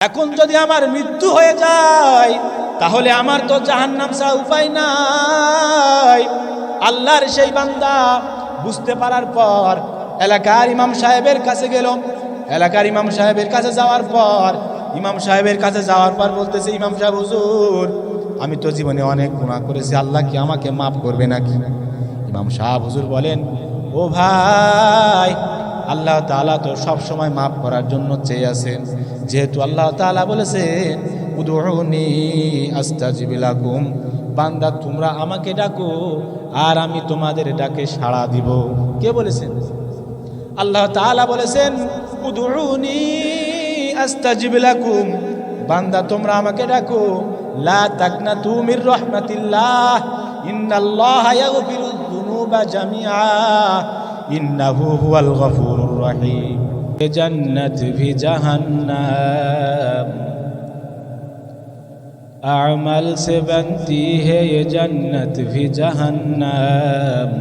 এখন যদি আমার মৃত্যু হয়ে যায়, তাহলে আমার তো জাহান্নাম ছাড়া উপায় নাই। আল্লাহর সেই বান্দা বুঝতে পারার পর এলাকার ইমাম সাহেবের কাছে গেল। এলাকার ইমাম সাহেবের কাছে যাওয়ার পর, ইমাম সাহেবের কাছে যাওয়ার পর বলতেছে, ইমাম সাহেব, হুজুর, আমি তো জীবনে অনেক গুণা করেছি, আল্লাহ কি আমাকে মাফ করবে নাকি? ইমাম সাহেব, হুজুর বলেন, ও ভাই আল্লাহ তাআলা তো সব সময় মাফ করার জন্য চেয়ে আছেন। যেহেতু আল্লাহ তাআলা বলেছেন উদুনি আস্তাজিব লাকুম। বান্দা, তোমরা আমাকে ডাকো, আর আমি তোমাদের ডাকে সাড়া দিব। কে বলেছেন? আল্লাহ তাআলা বলেছেন উদুনি আস্তাজিব লাকুম। বান্দা, তোমরা আমাকে ডাকো। লা তাকনাতু মির রাহমাতিল্লাহ। ইন্নাল্লাহা ইয়াগফিরুয যুনুবা জামিআ। ইন্নাহু হুয়াল গফুরুর রহিম জান্নাত ভি জাহান্নাম اعمال سے بنتی ہے یہ جنت بھی جہنم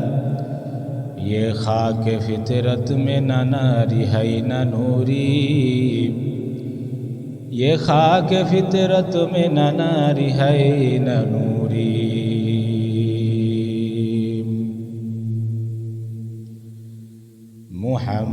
یہ خاک فطرت میں نہ ناری ہے نہ نوری یہ خاک فطرت میں نہ ناری ہے نہ نوری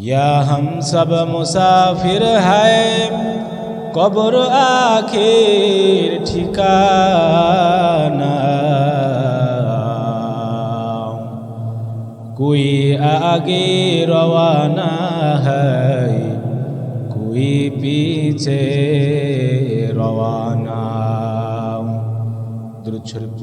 یا ہم سب مسافر ہے قبر آخر ٹھکانہ کوئی آگے روانہ ہے کوئی پیچھے روانہ درود شریف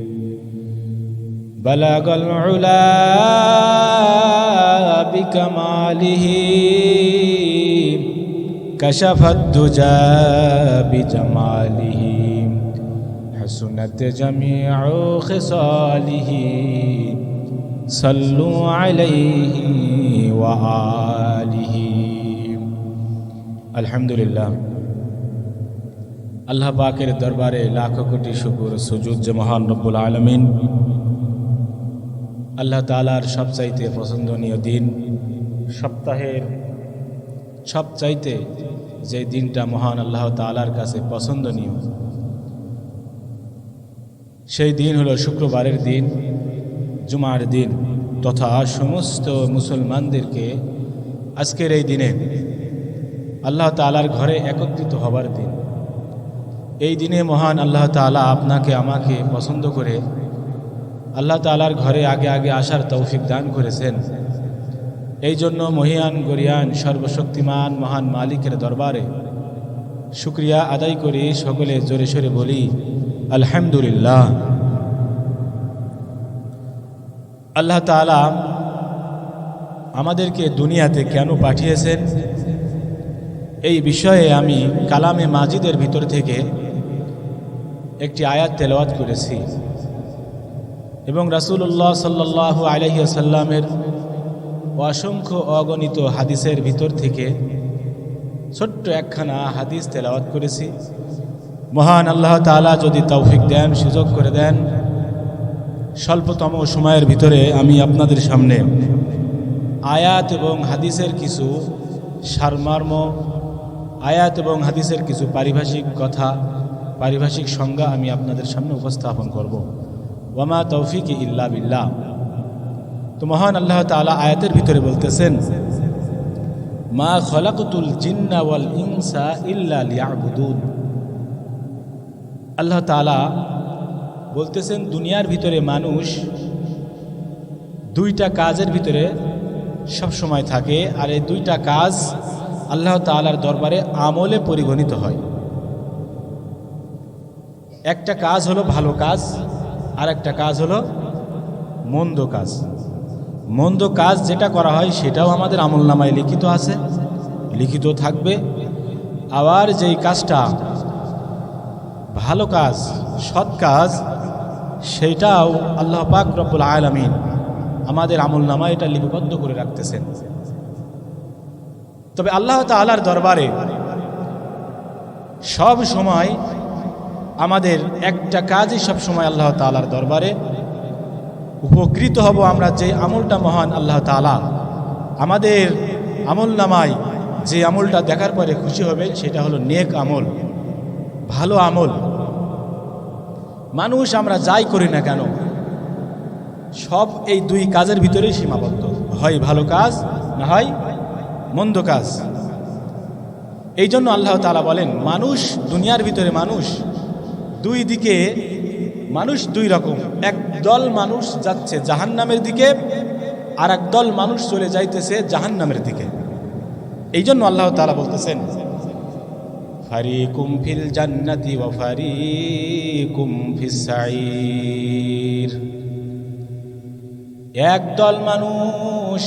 بلغ العلا بكماله كشف الدجى بجماله حسنت جميع خصاله صلوا عليه وآله الحمد لله আল্লাহ পাকের দরবারে লাখো কোটি শুকুর সুজুদ যে মহান রব্বুল আলমিন আল্লাহ তালার সবচাইতে পছন্দনীয় দিন। সপ্তাহের সবচাইতে যে দিনটা মহান আল্লাহ তালার কাছে পছন্দনীয় সেই দিন হলো শুক্রবারের দিন জুমার দিন তথা সমস্ত মুসলমানদেরকে আজকের এই দিনে আল্লাহ তালার ঘরে একত্রিত হবার দিন। এই দিনে মহান আল্লাহ তালা আপনাকে আমাকে পছন্দ করে আল্লাহ তালার ঘরে আগে আগে আসার তৌফিক দান করেছেন। এই জন্য মহিয়ান, গরিয়ান, সর্বশক্তিমান, মহান মালিকের দরবারে শুক্রিয়া আদায় করি, সকলে জোরে সোরে বলি, আলহামদুলিল্লাহ। আল্লাহ তালা আমাদেরকে দুনিয়াতে কেন পাঠিয়েছেন? এই বিষয়ে আমি কালামে মাজিদের ভিতর থেকে একটি আয়াত তেলাওয়াত করেছি। এবং রাসুল্লাহ সাল্লাহ আলহিয়াসাল্লামের অসংখ্য অগণিত হাদিসের ভিতর থেকে ছোট্ট একখানা হাদিস তেলাওয়াত করেছি। মহান আল্লাহ তালা যদি তৌফিক দেন, সুযোগ করে দেন, স্বল্পতম সময়ের ভিতরে আমি আপনাদের সামনে আয়াত এবং হাদিসের কিছু সারমর্ম, আয়াত এবং হাদিসের কিছু পারিভাষিক কথা, পারিভাষিক সংজ্ঞা আমি আপনাদের সামনে উপস্থাপন করব। ওয়ামা তৌফিক ইল্লা বিল্লাহ। তো মহান আল্লাহ তাআলা আয়াতের ভিতরে বলতেছেন, মা খলাকুতুল জিন্না ওয়াল ইনসা ইল্লা লিয়াবুদুন। আল্লাহ তাআলা বলতেছেন, দুনিয়ার ভিতরে মানুষ দুইটা কাজের ভিতরে সব সময় থাকে, আর এই দুইটা কাজ আল্লাহ তাআলার দরবারে আমলে পরিগণিত হয়। একটা কাজ হলো ভালো কাজ আর একটা কাজ হলো মন্দ কাজ। মন্দ কাজ যেটা করা হয় সেটাও আমাদের আমল নামায় লিখিত আছে, লিখিত থাকবে। আবার যেই কাজটা ভালো কাজ, সৎ কাজ সেইটাও আল্লাহ পাক রব্বুল আলমিন আমাদের আমল নামায় এটা লিপিবদ্ধ করে রাখতেছেন। তবে আল্লাহ তালার দরবারে সব সময় আমাদের একটা কাজই সব সময় আল্লাহ তালার দরবারে। উপকৃত হব আমরা যে আমলটা মহান আল্লাহ তালা আমাদের আমল নামায় যে আমলটা দেখার পরে খুশি হবে সেটা হলো নেক আমল, ভালো আমল। মানুষ আমরা যাই করি না কেন, সব এই দুই কাজের ভিতরেই সীমাবদ্ধ। হয় ভালো কাজ, না হয় মন্দ কাজ। এই জন্য আল্লাহ তালা বলেন, মানুষ দুনিয়ার ভিতরে মানুষ দুই দিকে মানুষ দুই রকম। এক দল মানুষ যাচ্ছে জাহান নামের দিকে আর এক দল মানুষ চলে যাইতেছে জাহান নামের দিকে। এই জন্য আল্লাহ তালা বলতেছেন, ফারিকুম ফিল জান্নাতি ওয়া ফারিকুম ফিস সাইর একদল মানুষ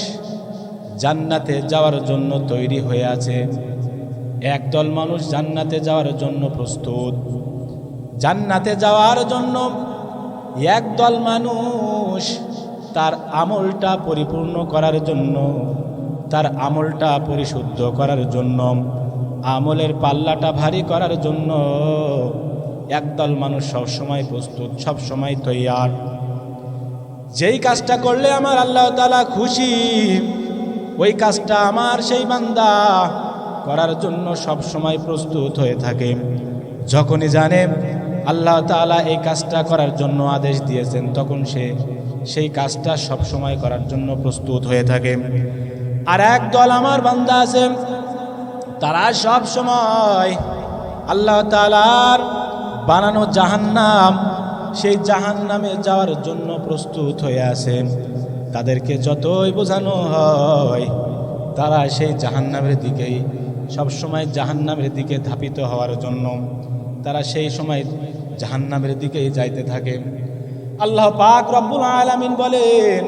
জান্নাতে যাওয়ার জন্য তৈরি হয়ে আছে একদল মানুষ জান্নাতে যাওয়ার জন্য প্রস্তুত। জান্নাতে যাওয়ার জন্য একদল মানুষ তার আমলটা পরিপূর্ণ করার জন্য, তার আমলটা পরিশুদ্ধ করার জন্য, আমলের পাল্লাটা ভারী করার জন্য একদল মানুষ সবসময় প্রস্তুত, সবসময় তৈয়ার। যেই কাজটা করলে আমার আল্লাহ তালা খুশি, ওই কাজটা আমার সেই বান্দা করার জন্য সব সময় প্রস্তুত হয়ে থাকে। যখনই জানে আল্লাহ তালা এই কাজটা করার জন্য আদেশ দিয়েছেন, তখন সে সেই কাজটা সব সময় করার জন্য প্রস্তুত হয়ে থাকে। আর এক দল আমার বান্দা আছে, তারা সব সময় আল্লাহ তালার বানানো জাহান্নাম, সেই জাহান নামে যাওয়ার জন্য প্রস্তুত হয়ে আছে। তাদেরকে যতই বোঝানো হয়, তারা সেই জাহান্নামের দিকেই সবসময় জাহান্নামের দিকে ধাপিত হওয়ার জন্য, তারা সেই সময় জাহান্নামের দিকেই যাইতে থাকে। আল্লাহ পাক রব্বুল আলামিন বলেন,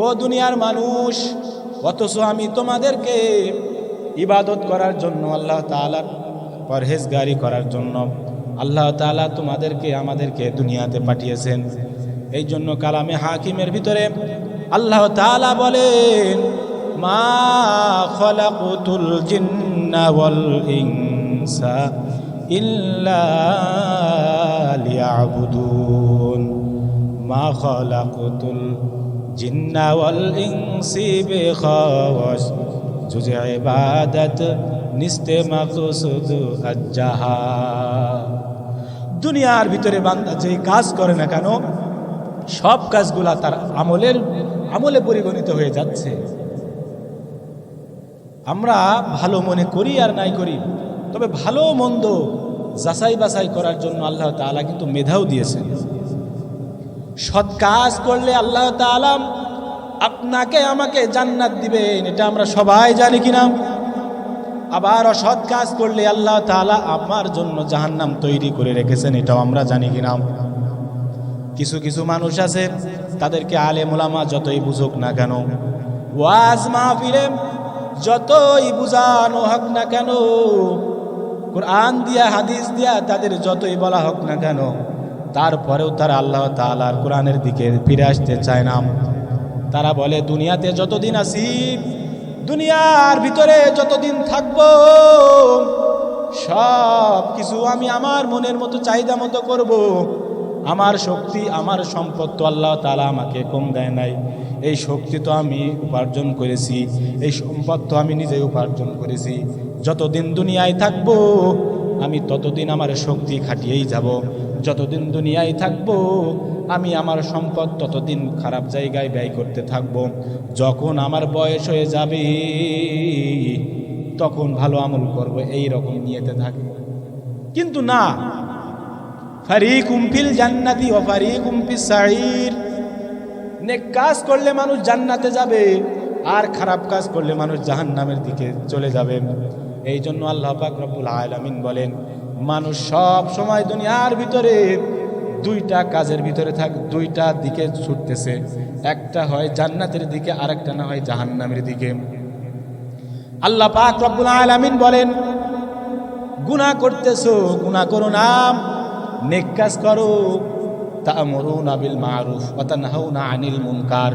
ও দুনিয়ার মানুষ, অথচ আমি তোমাদেরকে ইবাদত করার জন্য আল্লাহ তালার পরহেজগারি করার জন্য আল্লাহ তালা তোমাদেরকে আমাদেরকে দুনিয়াতে পাঠিয়েছেন। এই জন্য কালামে হাকিমের ভিতরে আল্লাহ তালা বলেন, মা ইনসা ইল্লা দুনিয়ার ভিতরে বান্দা যে কাজ করে না কেন, সব কাজগুলা তার আমলের আমলে পরিগণিত হয়ে যাচ্ছে। আমরা ভালো মনে করি আর নাই করি, তবে ভালো মন্দ যাচাই বাছাই করার জন্য আল্লাহ তাআলা কিন্তু মেধাও দিয়েছেন। সৎ কাজ করলে আল্লাহ তাআলা আপনাকে, আমাকে জান্নাত দিবেন, এটা আমরা সবাই জানি কিনা। আবার অসৎ কাজ করলে আল্লাহ তাআলা আমার জন্য জাহান্নাম তৈরি করে রেখেছেন, এটাও আমরা জানি কিনা। কিছু কিছু মানুষ আছে, তাদেরকে আলে মোলামা যতই বুঝুক না কেন, ওয়াজ মাহফিলে যতই বুঝানো হোক না কেন কোরআন দিয়া, হাদিস দিয়া তাদের যতই বলা হোক না কেন, তারপরেও তারা আল্লাহ তালার কোরআনের দিকে ফিরে আসতে চায় না তারা বলে, দুনিয়াতে যতদিন আসি দুনিয়ার ভিতরে যতদিন থাকব সব কিছু আমি আমার মনের মতো চাহিদা মতো করব। আমার শক্তি, আমার সম্পদ তো আল্লাহ তালা আমাকে কম দেয় নাই। এই শক্তি তো আমি উপার্জন করেছি, এই সম্পদ তো আমি নিজে উপার্জন করেছি। যতদিন দুনিয়ায় থাকব, আমি ততদিন আমার শক্তি খাটিয়েই যাব। যতদিন দুনিয়ায় থাকব, আমি আমার সম্পদ ততদিন খারাপ জায়গায় ব্যয় করতে থাকব। যখন আমার বয়স হয়ে যাবে, তখন ভালো আমল করব, এই রকম নিয়েতে থাকে কিন্তু না ফারি কুমফিল জান্নাতি ও ফারি কুমফি সাইর নেক কাজ করলে মানুষ জান্নাতে যাবে, আর খারাপ কাজ করলে মানুষ জাহান্নামের দিকে চলে যাবে। এই জন্য আল্লাহ পাক রব্বুল বলেন, মানুষ সব সময় দুনিয়ার ভিতরে দুইটা কাজের ভিতরে থাক, দুইটা দিকে ছুটতেছে। একটা হয় জান্নাতের দিকে, আরেকটা না হয় জাহান্নামের দিকে। আল্লাহ পাক রব্বুল আলামিন বলেন, গুনাহ করতেছো, গুনাহ করো না। নেক কাজ করো। তা'মুরুনা বিল মারুফ ওয়া না আনিল মুনকার।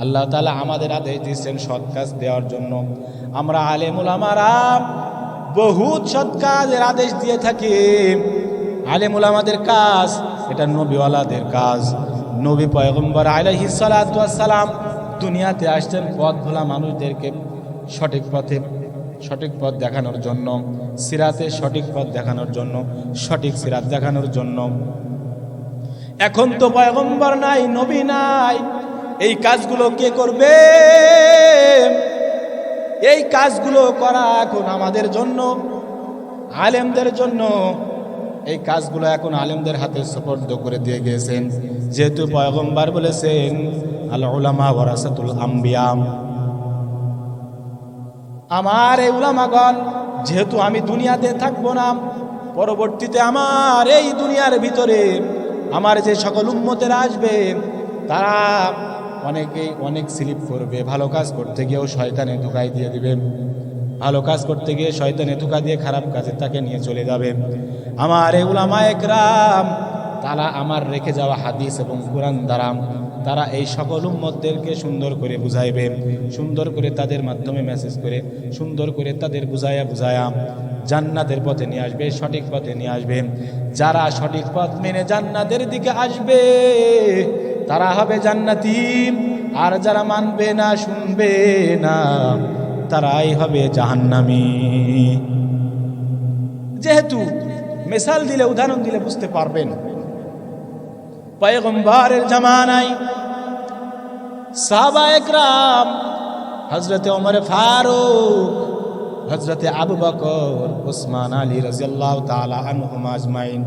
আল্লাহ তালা আমাদের আদেশ দিয়েছেন সৎ কাজ দেওয়ার জন্য। আমরা আলেমুল আমারা বহুত সৎ কাজের আদেশ দিয়ে থাকি। আলেমুল আমাদের কাজ, এটা নবীওয়ালাদের কাজ। নবী পয়গম্বর ওয়াস দুনিয়াতে আসছেন পথ ভোলা মানুষদেরকে সঠিক পথে সঠিক পথ দেখানোর জন্য, সিরাতে সঠিক পথ দেখানোর জন্য, সঠিক সিরাত দেখানোর জন্য। এখন তো পয়গম্বর নাই, নবী নাই, এই কাজগুলো কে করবে? এই কাজগুলো করা এখন আমাদের জন্য, আলেমদের জন্য। এই কাজগুলো এখন আলেমদের হাতে সুপর্দ করে দিয়ে গিয়েছেন। যেহেতু পয়গম্বর বলেছেন আল উলামা ওয়ারাসাতুল আম্বিয়াম আমার এই উলামাগণ, যেহেতু আমি দুনিয়াতে থাকব না, পরবর্তীতে আমার এই দুনিয়ার ভিতরে আমার যে সকল উম্মতেরা আসবে, তারা অনেকেই অনেক স্লিপ করবে, ভালো কাজ করতে গিয়েও শয়তানে ধোকাই দিয়ে দিবে। ভালো কাজ করতে গিয়ে শয়তানে ধোকা দিয়ে খারাপ কাজে তাকে নিয়ে চলে যাবে। আমার এই উলামা একরাম তারা আমার রেখে যাওয়া হাদিস এবং কোরআন দ্বারাম তারা এই সকল উম্মতদেরকে সুন্দর করে বুঝাইবে, সুন্দর করে তাদের মাধ্যমে মেসেজ করে, সুন্দর করে তাদের বুঝায়া বুঝায়া জান্নাতের পথে নিয়ে আসবে, সঠিক পথে নিয়ে আসবে। যারা সঠিক পথ মেনে জান্নাতের দিকে আসবে, তারা হবে জান্নাতি। আর যারা মানবে না, শুনবে না, তারাই হবে জাহান্নামি। যেহেতু মিসাল দিলে, উদাহরণ দিলে বুঝতে পারবেন পয়গম্বরের জামানায় সাহাবা একরাম হজরতে ওমর ফারুক হজরতে আবু বকর, ওসমান আলী রাজিয়াল্লাহ তাআলা আনহুম আজমাইন।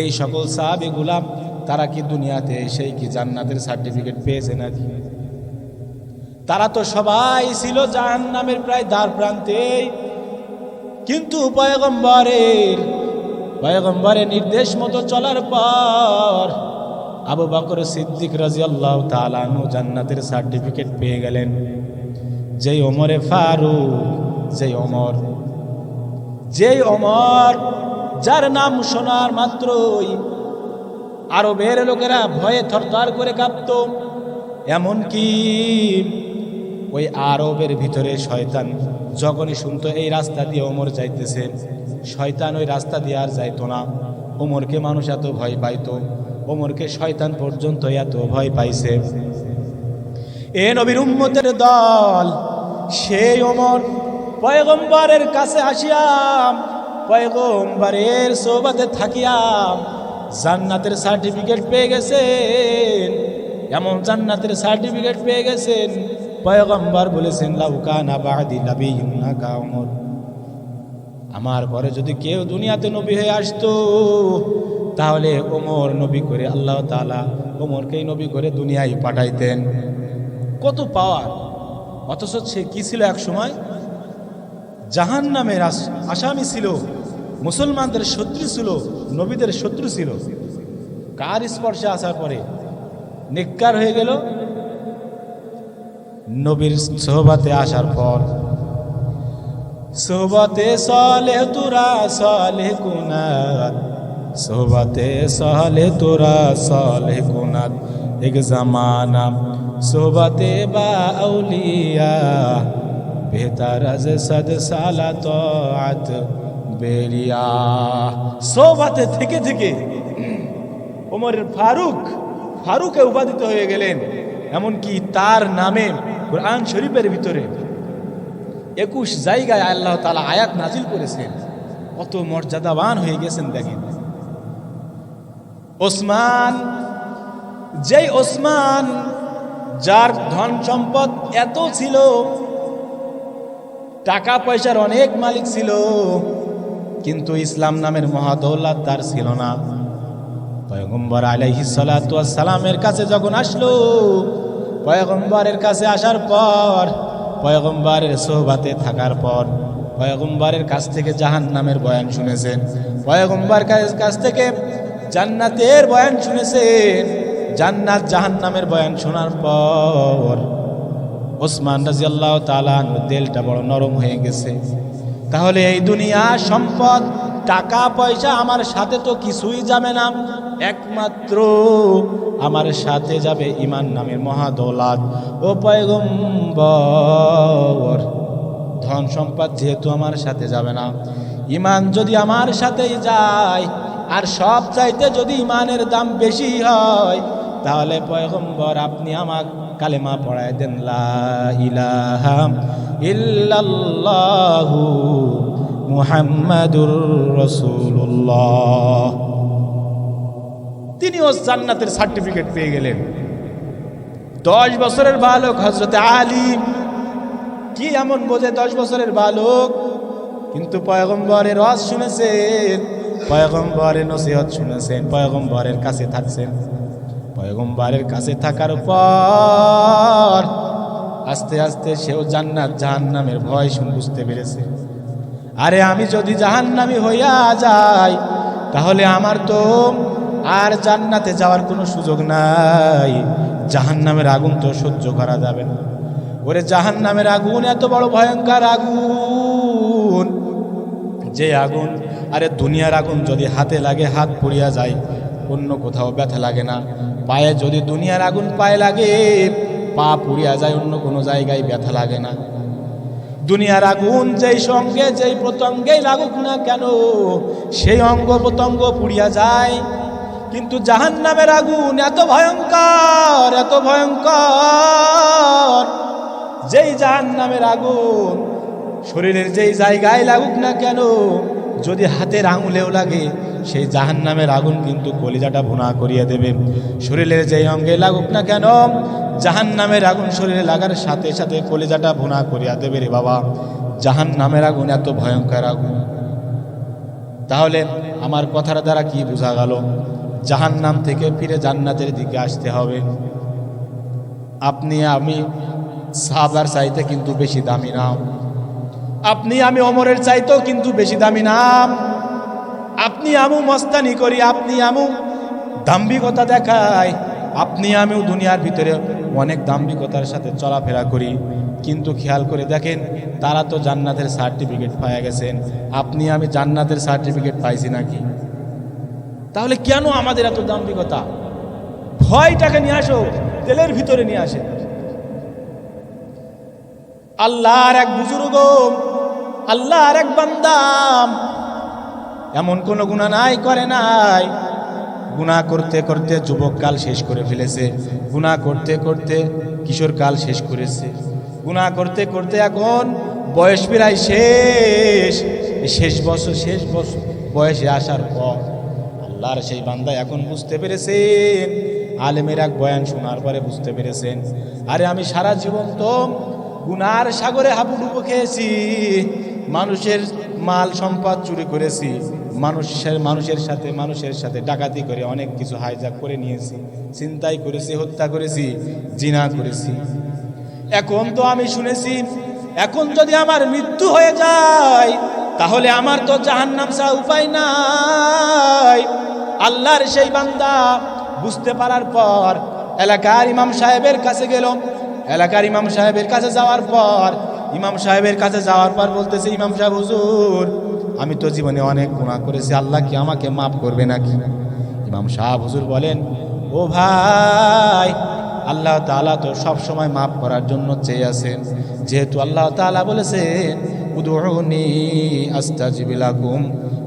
এই সকল সাহাবী গুলাম, তারা কি দুনিয়াতে সেই কি জান্নাতের সার্টিফিকেট পেয়েছে নাকি? তারা তো সবাই ছিল জাহান্নামের প্রায় দ্বার প্রান্তেই। কিন্তু পয়গম্বরের পয়গম্বরের নির্দেশ মতো চলার পর আবু বকর সিদ্দিক রাজিয়াল্লাহ তালানু জান্নাতের সার্টিফিকেট পেয়ে গেলেন। যেই ওমরে ফারুক, যেই অমর যেই অমর যার নাম শোনার মাত্রই আরবের লোকেরা ভয়ে থরথর করে কাঁপত। এমনকি ওই আরবের ভিতরে শয়তান যখনই শুনতো, এই রাস্তা দিয়ে ওমর যাইতেছে। শয়তান ওই রাস্তা দিয়ে আর যাইতো না। ওমরকে মানুষ এত ভয় পাইতো। ওমরকে শয়তান পর্যন্ত এত ভয় পাইছে। এ নবীর উম্মতের দল, সেই ওমর পয়গম্বরের কাছে আসিয়াম, পয়গম্বরের সোবাতে থাকিয়াম, জান্নাতের সার্টিফিকেট পেয়ে গেছেন। এমন জান্নাতের সার্টিফিকেট পেয়ে গেছেন, পয়গম্বর বলেছেন লাউকানা বাহাদি নাবিয়ুন নাকা ওমর। আমার ঘরে যদি কেউ দুনিয়াতে নবী হয়ে আসতো, তাহলে ওমর নবী করে, আল্লাহ তালা ওমরকেই নবী করে দুনিয়ায় পাঠাইতেন। কত পাওয়ার! অথচ সে কি ছিল এক সময়? জাহান নামের আসামি ছিল, মুসলমানদের শত্রু ছিল, নবীদের শত্রু ছিল। কার স্পর্শে আসার পরে? নিকার হয়ে গেল। নবীর সোহবাতে আসার পর। সোহবতে সলে তোরা, সলে কুনাত। সোহবতে সলে তোরা, সলে কুনাত। এক জামানা সোবতে বা আউলিয়া। বেহতার সদ সালা তাত বেরিয়া। সোহবতে থেকে থেকে ওমর ফারুক, ফারুকে উপাদিত হয়ে গেলেন। এমনকি তার নামে কোরআন শরীফের ভিতরে একুশ জায়গায় আল্লাহ তালা আয়াত নাজিল করেছেন। কত মর্যাদাবান হয়ে গেছেন দেখেন। ওসমান, যেই ওসমান, যার ধন সম্পদ এত ছিল টাকা পয়সার অনেক মালিক ছিল, কিন্তু ইসলাম নামের মহাদৌলাত তার ছিল না। পয়গম্বর সালামের কাছে যখন আসলো, পয়গম্বরের কাছে আসার পর পয়গম্বরের সোহবাতে থাকার পর পয়গম্বরের কাছ থেকে জাহান নামের বয়ান শুনেছেন। পয়গম্বর কাছ থেকে জান্নাতের বয়ান শুনেছেন। জান্নাত জাহান নামের বয়ান শোনার পর ওসমান রাজি আল্লাহ তালান দেলটা বড় নরম হয়ে গেছে। তাহলে এই দুনিয়া সম্পদ, টাকা, পয়সা আমার সাথে তো কিছুই যাবে না। একমাত্র আমার সাথে যাবে ইমান নামের মহাদৌলাত। ও পয়গম্বর, ধন সম্পদ যেহেতু আমার সাথে যাবে না, ইমান যদি আমার সাথেই যায়, আর সব চাইতে যদি ইমানের দাম বেশি হয়, তাহলে পয়গম্বর, আপনি আমার কালেমা পড়ায় দেন ইল্লাল্লাহু মুহাম্মাদুর রাসূলুল্লাহ। তিনিও জান্নাতের সার্টিফিকেট পেয়ে গেলেন। দশ বছরের বালক হজরতে আলিম কি এমন বোঝে দশ বছরের বালক? কিন্তু পয়গম্বরের রস শুনেছেন, পয়গম্বরের নসিহত শুনেছেন, পয়গম্বরের কাছে থাকছেন। পয়গম্বরের কাছে থাকার পর আস্তে আস্তে সেও জান্নাত, জাহান্নামের ভয় শুন বুঝতে পেরেছে। আরে আমি যদি জাহান্নামি হইয়া যাই, তাহলে আমার তো আর জান্নাতে যাওয়ার কোনো সুযোগ নাই। জাহান্নামের আগুন তো সহ্য করা যাবে না। ওরে জাহান্নামের আগুন, এত বড় ভয়ঙ্কর আগুন। যে আগুন, আরে দুনিয়ার আগুন যদি হাতে লাগে, হাত পুড়িয়া যায়, অন্য কোথাও ব্যথা লাগে না। পায়ে যদি দুনিয়ার আগুন পায়ে লাগে, পা পুড়িয়া যায়, অন্য কোনো জায়গায় ব্যথা লাগে না। দুনিয়ার আগুন যেই সঙ্গে, যেই প্রত্যঙ্গেই লাগুক না কেন, সেই অঙ্গ প্রত্যঙ্গ পুড়িয়া যায়। কিন্তু জাহান নামের আগুন এত ভয়ঙ্কর এত ভয়ঙ্কর। যেই জাহান নামের আগুন শরীরের যেই জায়গায় লাগুক না কেন, যদি হাতের আঙুলেও লাগে, সেই জাহান নামের আগুন কিন্তু কলিজাটা ভুনা করিয়ে দেবে। শরীরের যেই অঙ্গে লাগুক না কেন জাহান নামের আগুন শরীরে লাগার সাথে সাথে কলিজাটা ভুনা করিয়া দেবে রে বাবা। জাহান নামের আগুন এত ভয়ঙ্কর আগুন। তাহলে আমার কথার দ্বারা কি বোঝা গেল? জাহান নাম থেকে ফিরে জান্নাতের দিকে আসতে হবে। আপনি আমি সাহাবার চাইতে কিন্তু বেশি দামি নাম আপনি আমি অমরের চাইতেও কিন্তু বেশি দামি নাম আপনি আমু মস্তানি করি, আপনি আমু দাম্ভিকতা দেখায় আপনি আমিও দুনিয়ার ভিতরে অনেক দাম্ভিকতার সাথে চলাফেরা করি। কিন্তু খেয়াল করে দেখেন, তারা তো জান্নাতের সার্টিফিকেট পাওয়া গেছেন। আপনি আমি জান্নাতের সার্টিফিকেট পাইছি নাকি? তাহলে কেন আমাদের এত দাম্ভিকতা? ভয়টাকে নিয়ে আসো, তেলের ভিতরে নিয়ে আসে। আল্লাহর এক বুজুর্গ, আল্লাহর এক বান্দাম এমন কোনো গুণা নাই, করে নাই। গুণা করতে করতে যুবককাল শেষ করে ফেলেছে। গুণা করতে করতে কিশোরকাল শেষ করেছে। গুণা করতে করতে এখন বয়স প্রায় শেষ। শেষ বছর শেষ বছর বয়সে আসার পর আল্লাহর সেই বান্দা এখন বুঝতে পেরেছেন। আলেমের এক বয়ান শোনার পরে বুঝতে পেরেছেন। আরে আমি সারা জীবন তো গুনার সাগরে হাবুডুবু খেয়েছি। মানুষের মাল সম্পদ চুরি করেছি। মানুষের মানুষের সাথে মানুষের সাথে ডাকাতি করে অনেক কিছু হাইজাক করে নিয়েছি। চিন্তাই করেছি, হত্যা করেছি, জিনা করেছি। এখন তো আমি শুনেছি, এখন যদি আমার মৃত্যু হয়ে যায়, তাহলে আমার তো জাহান্নাম ছাড়া উপায় নাই। আল্লাহর সেই বান্দা বুঝতে পারার পর এলাকার ইমাম সাহেবের কাছে গেল। এলাকার ইমাম সাহেবের কাছে যাওয়ার পর, ইমাম সাহেবের কাছে যাওয়ার পর বলতেছে, ইমাম সাহেব, হুজুর, আমি তো জীবনে অনেক গুণা করেছি, আল্লাহ কি আমাকে মাফ করবে নাকি? ইমাম সাহেব, হুজুর বলেন, ও ভাই, আল্লাহ তাআলা তো সব সময় মাফ করার জন্য চেয়ে আছেন। যেহেতু আল্লাহ তাআলা বলেছেন উদুনি আস্তাজিবিলাকুম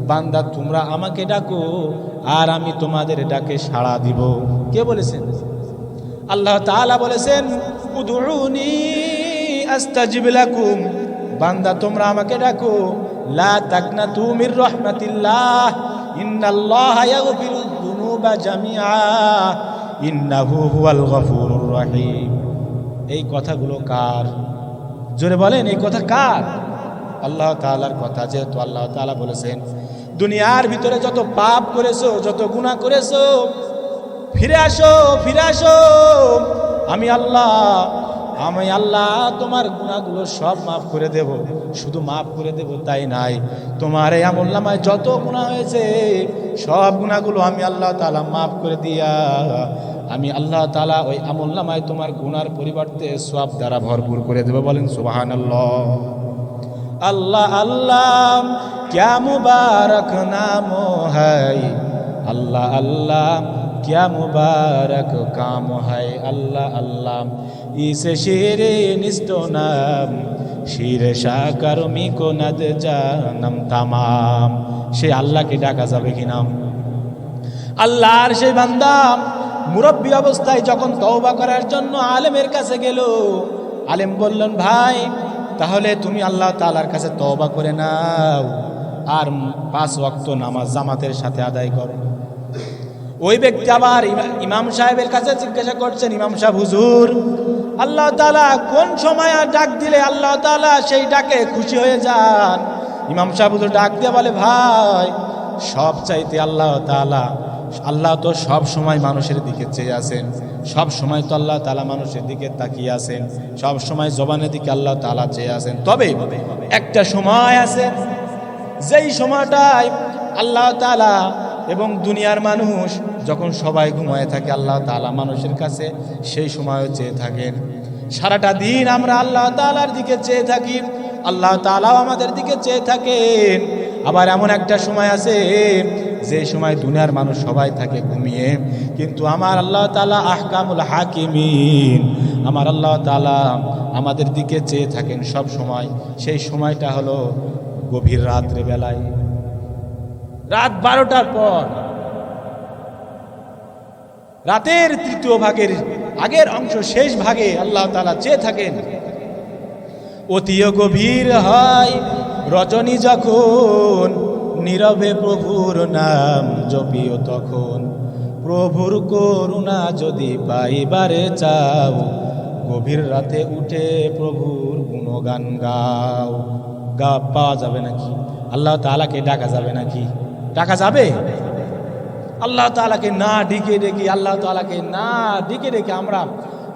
বান্দা, তোমরা আমাকে ডাকো, আর আমি তোমাদের ডাকে সাড়া দিব। কে বলেছেন? আল্লাহ তাআলা বলেছেন বান্দা, তোমরা আমাকে ডাকো, লা তাকনাতু মির রাহমাতিল্লাহ, ইন্নাল্লাহা ইয়াগফিরুয যুনুবা জামিআ, ইন্নাহু হুয়াল গফুরুর রহিম। এই কথাগুলো কার? জোরে বলেন, এই কথা কার? আল্লাহ তাআলার কথা, যেহেতু আল্লাহ তাআলা বলেছেন দুনিয়ার ভিতরে যত পাপ করেছ, যত গুনাহ করেছ, ফিরে আসো ফিরে আসো। আমি আল্লাহ আমি আল্লাহ, তোমার গুণাগুলো সব মাফ করে দেব। শুধু মাফ করে দেব, তাই নাই। তোমার এই আমল্লামায় যত গুণা হয়েছে, সব গুণাগুলো আমি আল্লাহ তালা মাফ করে দিয়া, আমি আল্লাহ তালা ওই আমল্লামায় তোমার গুনার পরিবর্তে সব দ্বারা ভরপুর করে দেব। বলেন সুবাহান আল্লাহ আল্লাহ আল্লাহ ক্যা মুবারক নাম হাই আল্লাহ আল্লাহ क्या मुबारक काम है अल्लाह अल्लाह इस शेर निस्तो नाम শির সাকারমি কো নদ জানম তামাম সে আল্লাহকে ডাকা যাবে কি নাম আল্লাহর সেই বান্দা মুরব্বী অবস্থায় যখন তওবা করার জন্য আলেমের কাছে গেল আলেম বললেন ভাই তাহলে তুমি আল্লাহ তালার কাছে তওবা করে নাও আর পাঁচ ওয়াক্ত নামাজ জামাতের সাথে আদায় করো। ওই ব্যক্তি আবার ইমা- ইমাম সাহেবের কাছে জিজ্ঞাসা করছেন, ইমাম সাহেব, হুজুর, আল্লাহ তাআলা কোন সময় ডাক দিলে আল্লাহ তালা সেই ডাকে খুশি হয়ে যান? ইমাম সাহেব হুজুর ডাক দিয়ে বলে, ভাই সব চাইতে আল্লাহ তাআলা, আল্লাহ তো সব সময় মানুষের দিকে চেয়ে আছেন। সব সময় তো আল্লাহ তাআলা মানুষের দিকে তাকিয়ে আছেন, সব সময় জবানের দিকে আল্লাহ তাআলা চেয়ে আছেন। তবে একটা সময় আছে, যেই সময়টায় আল্লাহ তাআলা এবং দুনিয়ার মানুষ যখন সবাই ঘুমায় থাকে, আল্লাহ তালা মানুষের কাছে সেই সময়ও চেয়ে থাকেন। সারাটা দিন আমরা আল্লাহ তালার দিকে চেয়ে থাকি, আল্লাহ তাআলাও আমাদের দিকে চেয়ে থাকেন। আবার এমন একটা সময় আছে, যে সময় দুনিয়ার মানুষ সবাই থাকে ঘুমিয়ে কিন্তু আমার আল্লাহ তালা আহকামুল হাকিমিন। আমার আল্লাহ তাআলা আমাদের দিকে চেয়ে থাকেন সব সময়। সেই সময়টা হলো গভীর রাত্রে বেলায়। রাত বারোটার পর। রাতের তৃতীয় ভাগের আগের অংশ শেষ ভাগে আল্লাহ তালা চেয়ে থাকেন। অতিও গভীর হয় রজনী যখন, নীরবে প্রভুর নাম জপিও তখন। প্রভুর করুণা যদি পাইবারে চাও, গভীর রাতে উঠে প্রভুর গুণগান গাও। গা পাওয়া যাবে নাকি? আল্লাহ তালাকে ডাকা যাবে নাকি? ডাকা যাবে? আল্লাহ তালাকে না ডেকে ডেকে, আল্লাহ তালাকে না ডেকে ডেকে আমরা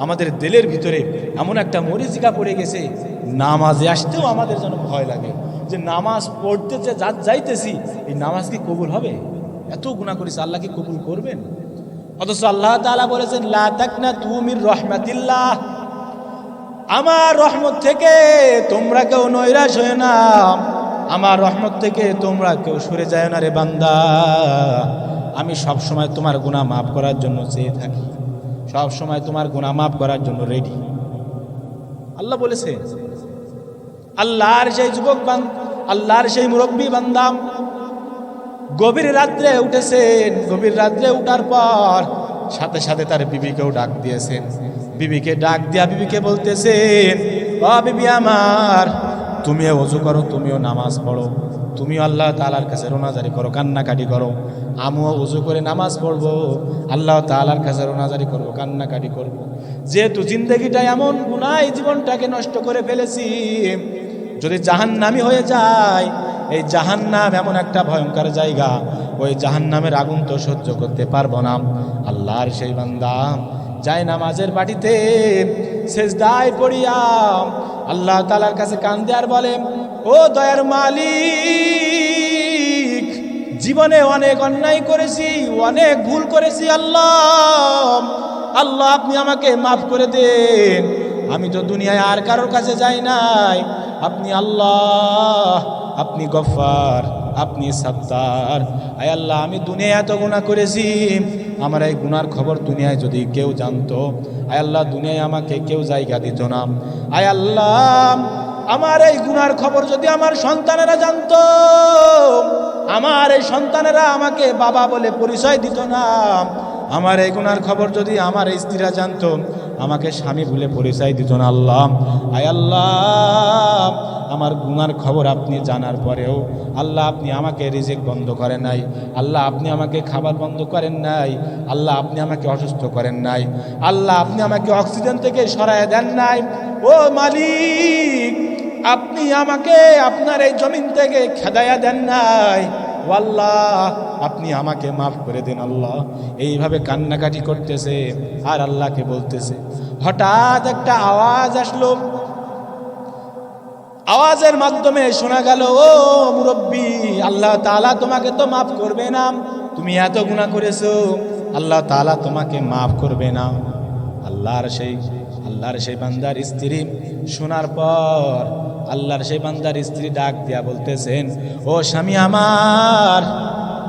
আমাদের দিলের ভিতরে এমন একটা মরিচিকা পড়ে গেছে, নামাজে আসতেও আমাদের যেন ভয় লাগে। যে নামাজ পড়তে যে যাইতেছি, এই নামাজ কি কবুল হবে? এত গুণা করেছে, আল্লাহ কি কবুল করবেন? অথচ আল্লাহ তাআলা বলেছেন, লা তাকনা তুমির রহমাতিল্লাহ। আমার রহমত থেকে তোমরা কেউ নৈরাশ হয়ে না। আমার রহমত থেকে তোমরা কেউ সরে যায় না রে বান্দা। আমি সব সময় তোমার গুণা মাফ করার জন্য চেয়ে থাকি। সব সময় তোমার গুণা মাফ করার জন্য রেডি আল্লাহ বলেছে, আল্লাহর সেই যুবক বান, আল্লাহর সেই মুরব্বী বান্দাম গভীর রাত্রে উঠেছেন, গভীর রাত্রে উঠার পর সাথে সাথে তার বিবিকেও ডাক দিয়েছেন। বিবিকে ডাক দিয়া বিবিকে বলতেছেন, ও বিবি আমার তুমিও অজু করো, তুমিও নামাজ পড়ো। তুমিও আল্লাহ তালার কাছে রোনাজারি করো, কান্নাকাটি করো। আমিও উজু করে নামাজ পড়ব, আল্লাহ তালার কাছে রোনাজারি করব, কান্নাকাটি করব। যেহেতু জিন্দগিটা এমন গুনাই জীবনটাকে নষ্ট করে ফেলেছি, যদি জাহান্নামি হয়ে যায় এই জাহান্নাম এমন একটা ভয়ঙ্কর জায়গা। ওই জাহান্নামের আগুন তো সহ্য করতে পারব না। আল্লাহর সেই বান্দা যায় নামাজের বাটিতে সেজদায় পড়িয়া আল্লাহ তালার কাছে কান্দে আর বলে, ও দয়ার মালিক, জীবনে অনেক অন্যায় করেছি, অনেক ভুল করেছি, আল্লাহ। আল্লাহ, আপনি আমাকে মাফ করে দেন। আমি তো দুনিয়ায় আর কারোর কাছে যাই নাই। আপনি আল্লাহ আপনি গফার আপনি সত্তার আয় আল্লাহ, আমি দুনিয়ায় এত গুণা করেছি, আমার এই গুনার খবর দুনিয়ায় যদি কেউ জানতো। আয় আল্লাহ, দুনিয়ায় আমাকে কেউ জায়গা দিত না। আয় আল্লাহ, আমার এই গুনার খবর যদি আমার সন্তানেরা জানতো, আমার এই সন্তানেরা আমাকে বাবা বলে পরিচয় দিত না। আমার এই গুনার খবর যদি আমার স্ত্রীরা জানতো, আমাকে স্বামী বলে পরিচয় দিত না আল্লাহ। আয় আল্লাহ আমার গুনার খবর আপনি জানার পরেও আল্লাহ আপনি আমাকে রিজিক বন্ধ করেন নাই, আল্লাহ আপনি আমাকে খাবার বন্ধ করেন নাই, আল্লাহ আপনি আমাকে অসুস্থ করেন নাই, আল্লাহ আপনি আমাকে অক্সিজেন থেকে সরায় দেন নাই। ও মালিক, আপনি আমাকে আপনার এই জমিন থেকে খেদায়া দেন নাই। আল্লাহ আপনি আমাকে মাফ করে দিন আল্লাহ। এইভাবে কান্নাকাটি করতেছে আর আল্লাহকে বলতেছে। হঠাৎ একটা আওয়াজ আসলো। আওয়াজের মাধ্যমে শোনা গেল, ও মুরব্বী, আল্লাহ তাআলা তোমাকে তো মাফ করবে না। তুমি এত গুণা করেছ, আল্লাহ তালা তোমাকে মাফ করবে না। আল্লাহর সেই আল্লাহর সেই বান্দার স্ত্রী শোনার পর আল্লাহর সেই বান্দার স্ত্রী ডাক দিয়া বলতেছেন, ও স্বামী আমার,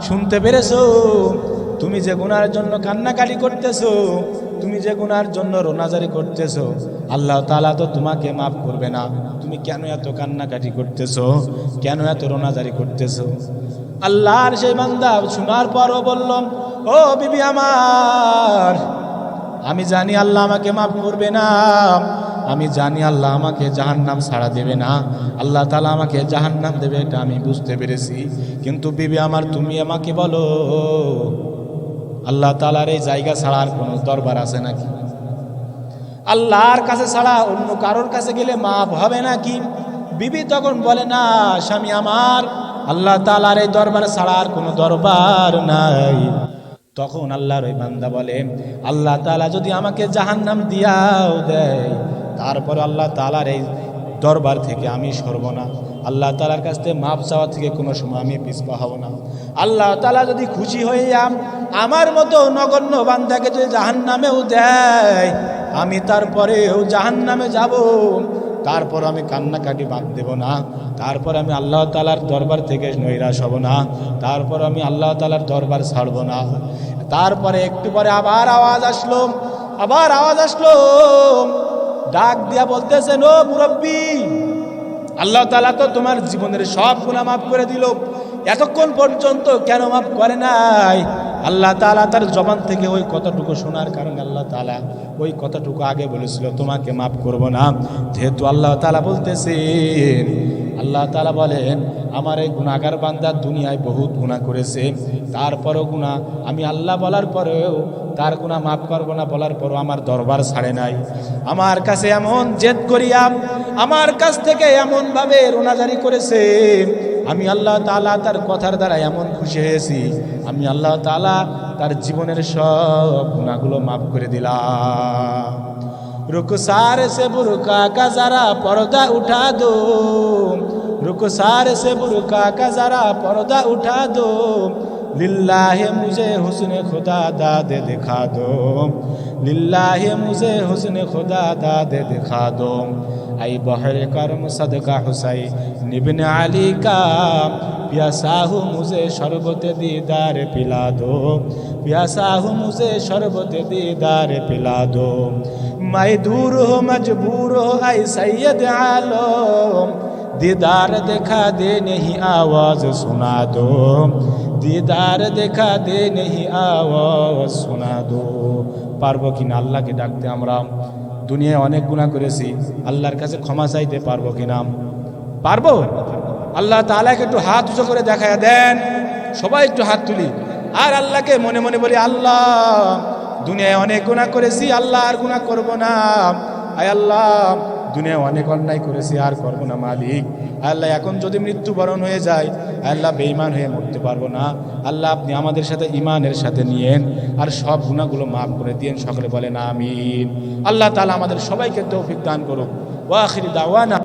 শুনতে পেরেছ? তুমি যে গুনার জন্য কান্নাকাটি করতেছো তুমি যে গুনার জন্য রোনাজারি করতেছো, আল্লাহ তালা তো তোমাকে মাফ করবে না। তুমি কেন এত কান্নাকাটি করতেছো? কেন এত রোনাজারি করতেছো? আল্লাহর সেই বান্দা শোনার পরও বললাম, ও বিবি আমার, আমি জানি আল্লাহ আমাকে মাফ করবে না। আমি জানি আল্লাহ আমাকে জাহান্নাম ছাড়া দেবে না। আল্লাহ তালা আমাকে জাহান নাম দেবে এটা আমি বুঝতে পেরেছি। কিন্তু বিবি আমার, তুমি আমাকে বলো আল্লাহ তালার এই জায়গা ছাড়া আর কোনো দরবার আছে নাকি? আল্লাহর কাছে ছাড়া অন্য কারোর কাছে গেলে মাপ হবে নাকি? বিবি তখন বলে, না, স্বামী আমার, আল্লাহ তালার এই দরবার ছাড়া আর কোনো দরবার নাই। তখন আল্লাহর ওই বান্দা বলে, আল্লাহ তালা যদি আমাকে জাহান্নাম দিয়াও দেয়, তারপর আল্লাহ তালার এই দরবার থেকে আমি সরব না। আল্লাহ তালার কাছ থেকে মাপ চাওয়া থেকে কোনো সময় আমি পিছপা হব না। আল্লাহ তালা যদি খুশি হয়ে আমার মতো নগণ্য বান্ধাকে যদি জাহান নামেও দেয়, আমি তারপরেও জাহান নামে যাব। তারপর আমি কান্নাকাটি বাদ দেব না। তারপর আমি আল্লাহ তালার দরবার থেকে নৈরাশ হব না। তারপর আমি আল্লাহ তালার দরবার ছাড়ব না। তারপরে একটু পরে আবার আওয়াজ আসলো। আবার আওয়াজ আসলো। ডাক দিয়া বলতেছেন, ও মুরব্বী আল্লাহ তালা তো তোমার জীবনের সব গুণা মাফ করে দিল। এতক্ষণ পর্যন্ত কেন মাফ করে নাই? আল্লাহ তালা তার জবান থেকে ওই কতটুকু শোনার কারণে আল্লাহ তালা ওই কতটুকু আগে বলেছিল, তোমাকে মাফ করব না। যেহেতু আল্লাহ তালা বলতেছেন, আল্লাহ তালা বলেন, আমার এই গুণাগার বান্দা দুনিয়ায় বহুত গুণা করেছে। তারপরও গুণা আমি আল্লাহ বলার পরেও তার গুণা মাফ করব না বলার পরও আমার দরবার ছাড়ে নাই। আমার কাছে এমন জেদ করিয়া আমার কাছ থেকে এমনভাবে রোনাজারি করেছে। আমি আল্লাহ তালা তার কথার দ্বারা এমন খুশি হয়েছি। আমি আল্লাহ তালা তার জীবনের সব গুণাগুলো মাফ করে দিলাম। রুকসার সে বুরু কাকা যারা পর্দা উঠা দো। রুকসার সে বুরু কাকা যারা পর্দা উঠা দো। लिल्लाह मुझे हुस्न खुदा दादे दिखा दो लिल्लाह मुझे हुस्न खुदा दादे दिखा दो आई बहर करम सदका हुसैन निबन अली का प्यासा हूँ मुझे शरबत दीदार पिला दो प्यासा हूँ मुझे शरबत दीदार पिला दो मैं दूर हो मजबूर हो आई सैयद आलम दीदार देखा दे नहीं आवाज सुना दो দিদার দেখা দে নেহি আওয়াজ শোনা দো। পারব কিনা? আল্লাহকে ডাকতে আমরা দুনিয়ায় অনেক গুণা করেছি। আল্লাহর কাছে ক্ষমা চাইতে পারব কিনা? পারব? আল্লাহ তালাকে একটু হাত উঁচু করে দেখায় দেন। সবাই একটু হাত তুলি। আর আল্লাহকে মনে মনে বলি, আল্লাহ, দুনিয়ায় অনেক গুণা করেছি, আল্লাহ আর গুণা করব না। আয় আল্লাহ দুনিয়ায় অনেক অন্যায় করেছি, আর করব না মালিক। আল্লাহ, এখন যদি মৃত্যুবরণ হয়ে যায়, আল্লাহ বেইমান হয়ে মরতে পারব না। আল্লাহ, আপনি আমাদের সাথে ইমানের সাথে নিয়েন, আর সব গুণাগুলো মাফ করে দিয়েন। সকলে বলেন, আমিন। আল্লাহ তালা আমাদের সবাইকে তৌফিক দান করুক। ওয়াখির দাওয়ানা।